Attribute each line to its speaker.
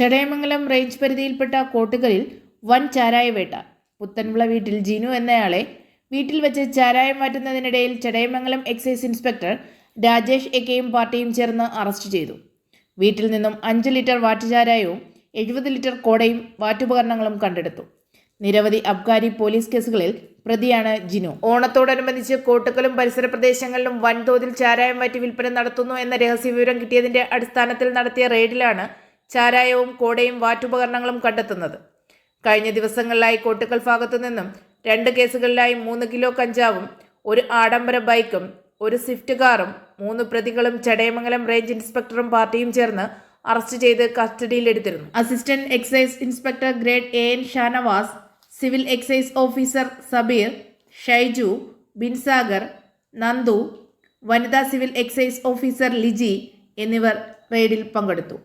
Speaker 1: Chadayamangalam range പരിധിയിൽപ്പെട്ട കോട്ടുകലിൽ വൻ ചാരായവേട്ട പുത്തൻവിള വീട്ടിൽ ജിനു എന്നയാളെ വീട്ടിൽ വെച്ച് ചാരായം മാറ്റുന്നതിനിടയിൽ ചടയമംഗലം എക്സൈസ് ഇൻസ്പെക്ടർ രാജേഷ് എക്കയും പാർട്ടിയും ചേർന്ന് അറസ്റ്റ് ചെയ്തു. വീട്ടിൽ നിന്നും അഞ്ച് ലിറ്റർ വാറ്റുചാരായവും എഴുപത് ലിറ്റർ കോടയും വാറ്റുപകരണങ്ങളും കണ്ടെടുത്തു. നിരവധി അബ്കാരി പോലീസ് കേസുകളിൽ പ്രതിയാണ് ജിനു. ഓണത്തോടനുബന്ധിച്ച് കോട്ടക്കലും പരിസര പ്രദേശങ്ങളിലും വൻതോതിൽ ചാരായം മാറ്റി വിൽപ്പന നടത്തുന്നു എന്ന രഹസ്യ വിവരം കിട്ടിയതിന്റെ അടിസ്ഥാനത്തിൽ നടത്തിയ റെയ്ഡിലാണ് ചാരായവും കോടയും വാറ്റുപകരണങ്ങളും കണ്ടെത്തുന്നത്. കഴിഞ്ഞ ദിവസങ്ങളിലായി കോട്ടുക്കൽ ഭാഗത്തു നിന്നും രണ്ട് കേസുകളിലായി മൂന്ന് കിലോ കഞ്ചാവും ഒരു ആഡംബര ബൈക്കും ഒരു സ്വിഫ്റ്റ് കാറും മൂന്ന് പ്രതികളും ചടയമംഗലം റേഞ്ച് ഇൻസ്പെക്ടറും പാർട്ടിയും ചേർന്ന് അറസ്റ്റ് ചെയ്ത് കസ്റ്റഡിയിലെടുത്തിരുന്നു. Assistant excise inspector grade A N Shanavas civil excise officer Sabeer Shaiju Binsagar Nandu വനിതാ സിവിൽ എക്സൈസ് ഓഫീസർ ലിജി എന്നിവർ റെയ്ഡിൽ പങ്കെടുത്തു.